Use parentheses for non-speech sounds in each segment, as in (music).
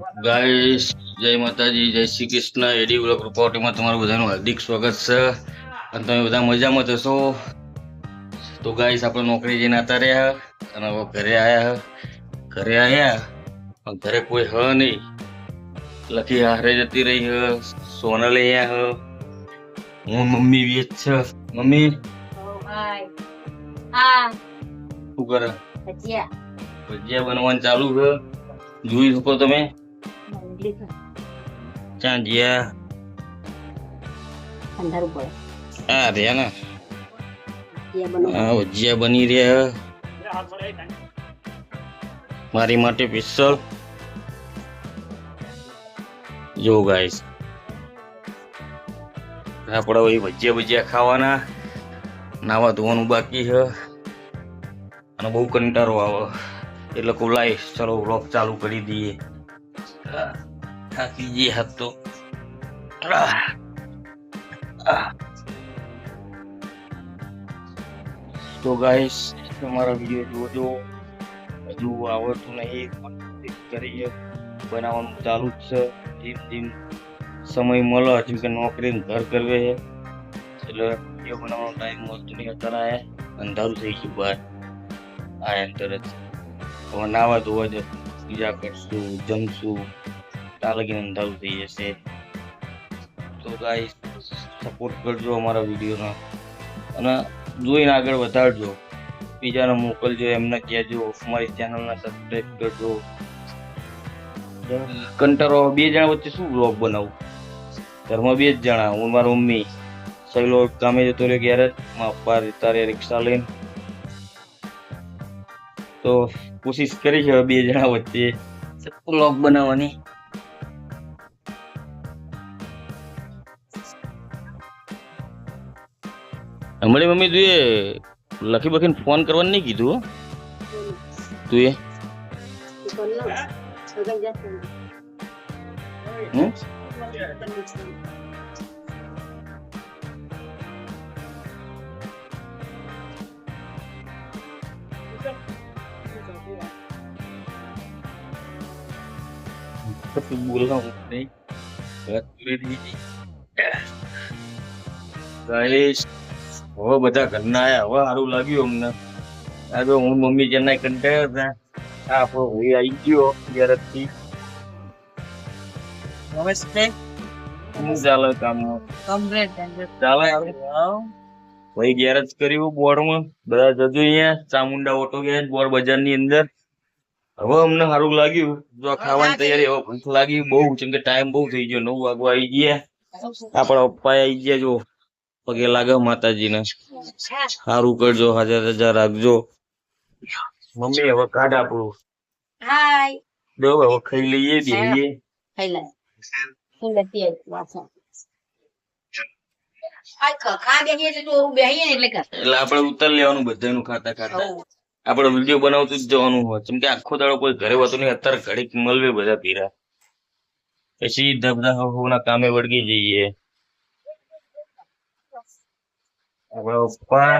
Guys જય માતાજી જય શ્રી કૃષ્ણ. એડી વ્લોગ રિપોર્ટમાં તમારું બધાનું હાર્દિક સ્વાગત છે. અને તમે બધા મજામાં જશો તો ગાઈસ આપણે નોકરી જઈને આવતા રહ્યા. અને હવે ઘરે આવ્યા ઘરે આવ્યા પણ ઘરે કોઈ હ નહીં. લખી હારે જતી રહી હ સોના લઈ હ. હું મમ્મી જ છે. મમ્મી? શું કરે? ભજીયા. ભજીયા બનવાનું ચાલુ છે. જોઈ શકો તમે. પર ક્યાં જ્યાં અંધારું પડે. આ રહ્યા ને? ભજીયા ભજીયા બની રહ્યા. મારી માટે પિસ્તોલ. જો ગાઈસ આપણે હવે ભજીયા ભજીયા ખાવાના. નાવા ધોવાનું બાકી છે. અને બહુ કંટાળો આવે. એટલે કહું ચલો વ્લોગ ચાલુ કરી દઈએ. થાકી જઈએ હાથ તો. ગાઈસ તમારા વીડિયો જોજો હજુ આવડતું નહીં, પણ કરીએ બનાવવાનું ચાલુ જ છે. ધીમ ધીમ સમય મળે જેમ કે નોકરી ઘર કરવે છે. એટલે વીડિયો બનાવવાનો ટાઈમ મળતો નહીં અત્યારે અંધારું થઈ ગયું બહાર. આ અંતર હવે નાવા ધોવા જ પૂજા કરશું, જમશું. ત્યાં લગીને અંધારું થઈ જશે. તો ગાઈસ સપોર્ટ કરજો અમારા વિડીયોનો. અને જોઈને આગળ વધારજો. બીજાને મોકલજો, એમને કહેજો, અમારી ચેનલને સબસ્ક્રાઈબ કરજો. કંટાળો બે જણા વચ્ચે શું બ્લોગ બનાવું? ઘરમાં બે જ જણા, હું, મારા મમ્મી. સહેલો કામે જતો રહ્યો ઘેર જ પપ્પા તારે રિક્ષા લઈને. તો કોશિશ કરી છે બે જણા વચ્ચે. બ્લોગ બનાવવાની. હમણાં મમ્મી તું એ લખી બખીને ફોન કરવાનું નહીં કીધું હો. તું એ હમ? કશું બોલવાનું નહીં વાત પૂરી થઈ ગઈ. Guys, હવે બધા ઘરના આયા. હવે સારું લાગ્યું અમને. આ તો હું મમ્મી જેના કંટાળ્યા હતા આ આપણો ભાઈ આવી ગયો ઘેરથી. નમસ્તે. શું ચાલે કામમાં કમ્પ્લેટ ચાલે? ભાઈ ગેરેજ કર્યું બોર્ડમાં બધા જજો અહીંયા ચામુંડા ઓટો ગયા બોર્ડ બજારની અંદર. હવે અમને સારું લાગ્યું. જો ખાવાની તૈયારી હવે ભૂખ લાગી બહુ કેમ કે ટાઈમ બહુ થઈ ગયો. નવ વાગવા આવી ગયા. આપણા પપ્પા આવી ગયા જો પગે લાગે માતાજીને. સારું કરજો હાજર હજાર રાખજો. મમ્મી હવે કાઢ આપણું. હાય. દો હવે ખાઈ લઈએ બેહીએ. ખાઈ લે. તો ઉતાર લેવાનું બધાનું ખાતા ખાતા. આપડે વીડિયો બનાવતું જ જવાનું હોય. કેમ કે આખો દાડો કોઈ ઘરે હોતું નહીં અત્યારે ઘડીક મળવે બધા પીરા. પછી ધબધા ના કામે વળગી જઈએ. આપણા પપ્પા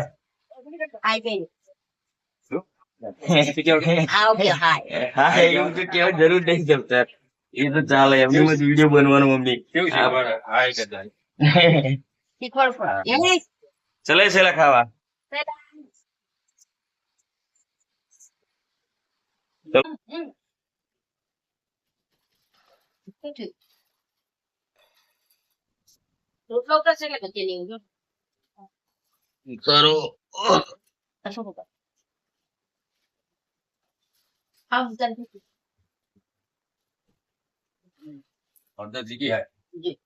હાય બેન શું? હા ઓકે હાય હા એવું તો કેવું જરૂર નહીં જમતા. એ તો ચાલે એમની જ વીડિયો બનવાનો મમ્મી. ચલે છેલ્લા ખાવા. રોટલો કરશે એટલે પછી લેવું કરો હળદર જીકી હાય જી.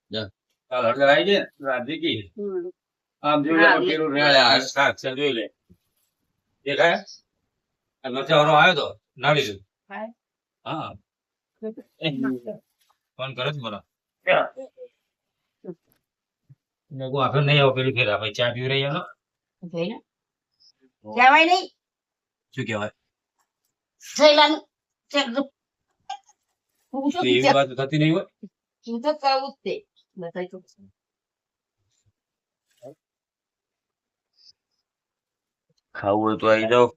કાલ હળદર આવી જાય રાત જીકી આમ જોઈ લે હા, આ છે જોઈ લે. દેખાય આ લચ્છાવાળો આવ્યો તો? નાડી દીધું. હા. ફોન કરે જ બોલો મેં કો આગળ નહીં આવો પેલી ફેરા ભાઈ ચા પીવી રહી એનો જોઈ લે કહેવાય નહીં શું કહેવાય થયેલાનું ચેક જો હું શું તો એવી વાત થતી નહીં હોય હું તો કરવું જ તે બતાવી તો ખાવું હોય તો આવી જાઓ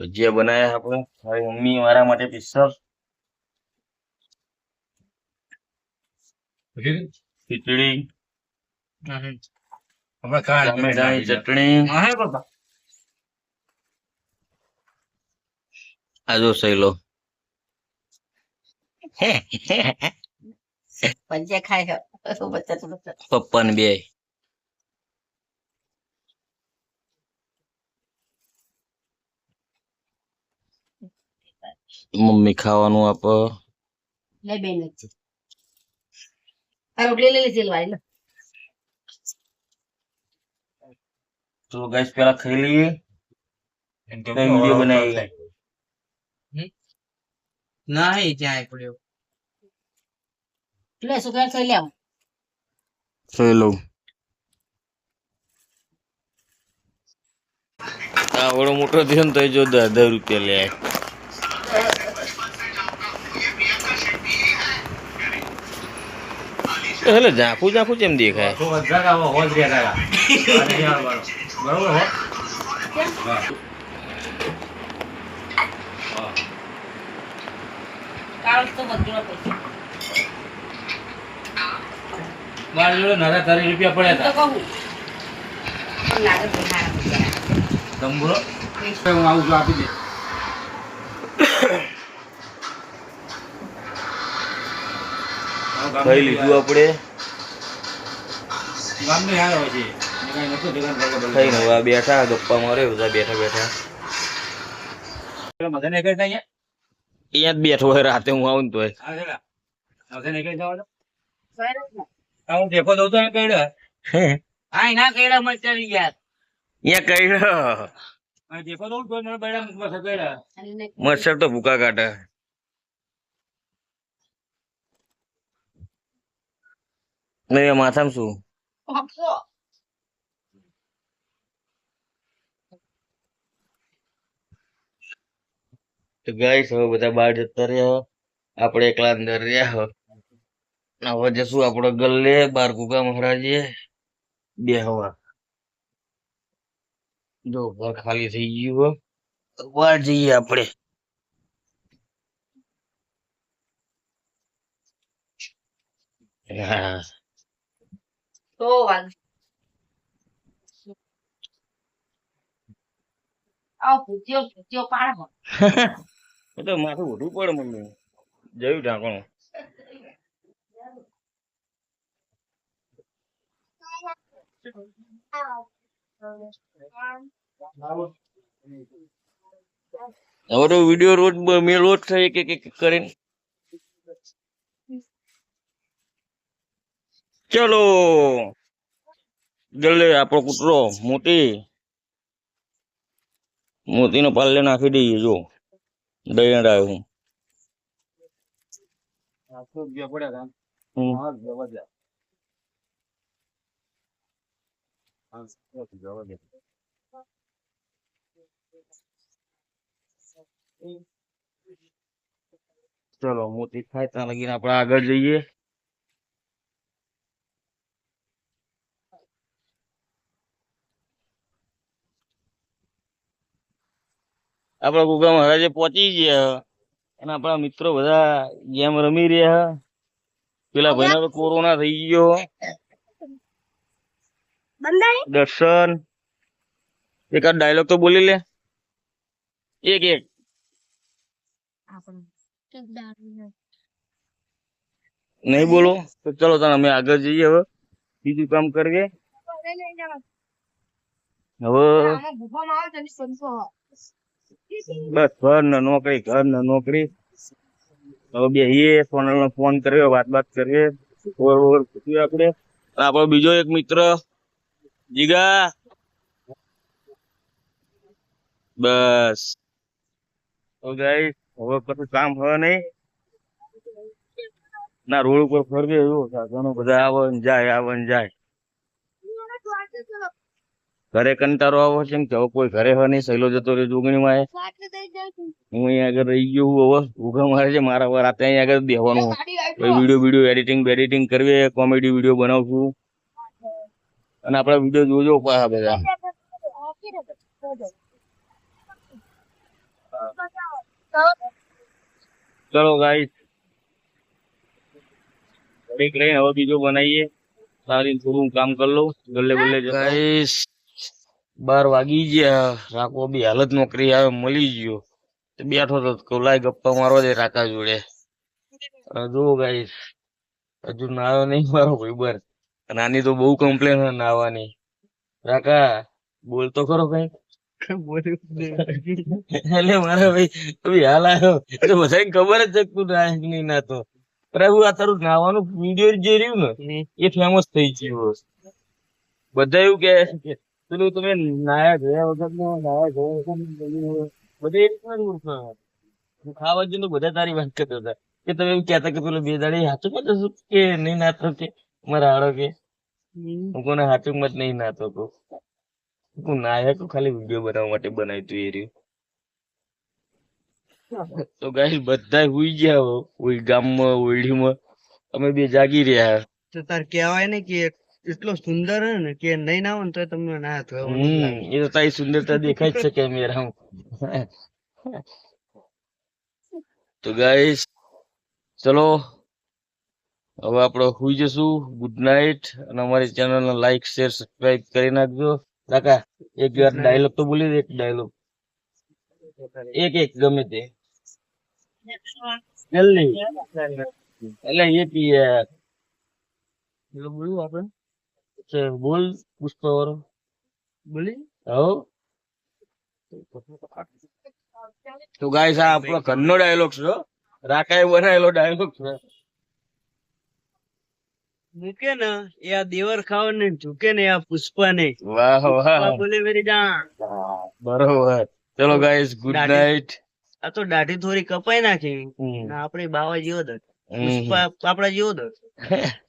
ભજીયા બનાવ્યા આપણે મારી મમ્મી મારા માટે પીસર ખીચડી હમણાં ખાવા ટમેટાની ચટણી. હા બાપા આ જો સહેલો. પંચે ખાય પપ્પા ને બે. મમ્મી ખાવાનું આપ. લે બેન જ આ રોટલી લઈ લેજે વાળી લે. તો ગેસ પેલા ખાઈ લઈએ. વીડિયો બનાવી નહીં ત્યાં પડ્યો. લે સુગર ખાઈ લેવું સહેલો આવડો મોટો થયો ને તો જો દસ દસ રૂપિયા લે એટલે ઝાંખું ઝાંખું કેમ દેખાય? (laughs) બરોબર હો? મારી જોડે નાના તારી રૂપિયા પડ્યા તો હતા બોલો હું આવું છું આપી દે. ખાઈ લીધું આપણે. ગામને હાર હોય છે. ભેગા. ખાઈને હવે આ બેઠા ગપ્પા મારે બધા બેઠા બેઠા. અહીંયા? અહીંયા જ બેઠો હોય રાતે હું આવું ને ને? ને? હું દઉં તો આ ના મચાવી અહીંયા દઉં તો મને બેડા ભૂકા કાઢે. નહીં માથામાં શું? તો ગાઈસ હવે બધા બહાર જતા રહ્યા આપણે એકલા અંદર રહ્યા હવે જશું આપણો ગલ્લે બાર કુકા મહારાજે. બે હવા જો ઘર ખાલી થઈ ગયું બહાર જઈએ આપણે. હા. તો વાગ આવ ભૂત્યો ભૂત્યો પાડો. (laughs) એ તો માથું વધુ પડે, મમ્મી. જયું ઢાંકણું. હવે તો વીડિયો રોજ મેં રોજ થાય કે એક કરીને. ચલો. ગલ્લે આપણો કૂતરો, મોટી. મોતીનો પાલ્લે નાખી દઈએ, જો. દહીં હું આખો રૂપિયા પડ્યા હતા. હા, જવા દે. ચલો મોતી થાય ત્યાં લગીને આપણે આગળ જઈએ આપણા ગુગા મહારાજે પહોંચી ગયા. અને આપણા મિત્રો બધા ગેમ રમી રહ્યા. પેલા ભાઈને તો કોરોના થઈ ગયો. દર્શન. એકાદ ડાયલોગ તો બોલી લે. એક એક. નહીં બોલો તો ચલો તને અમે આગળ જઈએ હવે. બીજું કામ કરીએ. હવે? બસ ઘર ને નોકરી ઘર ને નોકરી હવે બેહીએ ફોન ફોન કર્યો વાત વાત કરીએ ઓર આપણે? આપણો બીજો એક મિત્ર, જીગા. બસ. તો ગાઈ હવે કશું કામ હવે નહીં. ના રોડ ઉપર ફરજે એવું, ઘણું બધા આવે ને જાય, આવે ને જાય. ઘરે કંટાળો આવો છે કે હવે કોઈ ઘરે હોય નહીં સહેલો જતો રહ્યો જોગણીમાં હું અહીંયા આગળ રહી ગયો હું હવે ઊભા મારે છે મારા વાર રાતે અહીંયા આગળ બેહવાનું. કોઈ વીડિયો વીડિયો એડિટિંગ બેડિટિંગ કરવી કોમેડી વીડિયો બનાવશું. અને આપણા વીડિયો જોજો પાછા બધા. ચલો ગાઈસ બ્રેક લઈને હવે બીજો બનાવીએ. સારી થોડું કામ કરી લઉં. ગલ્લે ગલ્લે ગાઈસ બાર વાગી ગયા. રાખો બી હાલત નોકરી આવે મળી ગયો. તો બેઠો તો કહું લાય ગપ્પા મારવા દે રાકા જોડે. જો ગાઈસ હજુ નાયો નહીં મારો કોઈ અને નાની તો બહુ કમ્પ્લેન નાવાની. રાકા બોલતો ખરો કઈ એટલે મારા ભાઈ તું હાલ આવ્યો. એટલે બધાને ખબર જ છે તું નાય નહીં નાતો પણ હું આ તારું નાવાનું વીડિયો જે રહ્યું ને એ ફેમસ થઈ ગયું. બધા એવું કે પેલું તમે નાયા ગયા વખત નો નાયા ગયા વખત બધે એ રીતના મૂર્ખ હું ખાવા જઈને બધા તારી વાત કરતા હતા કે તમે એમ કહેતા કે પેલો બે દાડે હાથું મત હશું કે નહીં નાતો કે? મારા હાડો કે? હું કોને હાથું મત નહીં નાતો તો? હું નાયા ખાલી વીડિયો બનાવવા માટે બનાવ્યું તું એ રહ્યું. (laughs) તો ગાઈસ બધા હુઈ ગયા હો કોઈ ગામમાં ઓયડીમાં. અમે બે જાગી રહ્યા. તો તાર કહેવાય ને કે એટલો સુંદર હે ને કે નહીં ના હોય તો તમને ના થયો એ તો તારી સુંદરતા દેખાય જ છે કેમેરા તો ગાઈસ ચલો હવે આપણે સુઈ જશું ગુડ નાઇટ અને અમારી ચેનલ ને લાઈક શેર સબસ્ક્રાઇબ કરી નાખજો. કાકા એક વાર ડાયલોગ તો બોલી દે એક ડાયલોગ એક એક ગમે તે. જલ્દી એટલે એક યાર એટલે બોલું આપણે? છે, બોલ પુષ્પા વાળો બોલી. હો તો ગાઈસ આ આપણો ઘરનો ડાયલોગ છે હો. રાકાએ બનાવેલો ડાયલોગ છે. મૂકે ને એ આ દેવર ખાવ ને ઝૂકે ને આ પુષ્પા ને વાહ. વાહ બોલે મેરી જાણ બરોબર. ચલો ગાઈસ ગુડ નાઈટ આ તો દાઢી થોડી કપાઈ નાખી. આપડે બાવા જેવો દર. પુષ્પા આપડા જેવો દર. (laughs)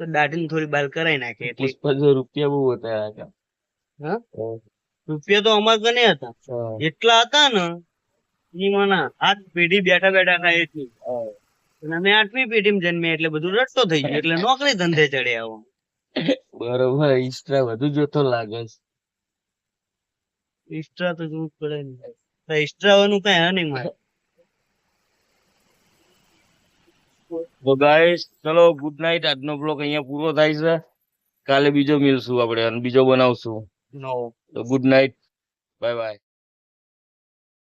તો દાઢી થોડી બાલ કરાઈ નાખે એટલે પુષ્પા રૂપિયા બહુ હતા. હા? રૂપિયા તો અમાર કને હતા. એટલા હતા ને ઈ મને આઠ પેઢી બેઠા બેઠા ખાય એટલી અને અમે આઠમી પેઢીમાં જન્મ્યા એટલે બધું રટતો થઈ ગયો એટલે નોકરી ધંધે ચડે આવો બરોબર ઇન્સ્ટા વધુ જોતો લાગે છે. એક્સ્ટ્રા તો જોવું પડે ને વાનું કઈ હે નહીં મારે તો ગાઈસ ચલો ગુડ નાઇટ આજનો બ્લોગ અહીંયા પૂરો થાય છે. કાલે બીજો મિલશું આપણે અને બીજો બનાવશું? તો ગુડ નાઇટ બાય બાય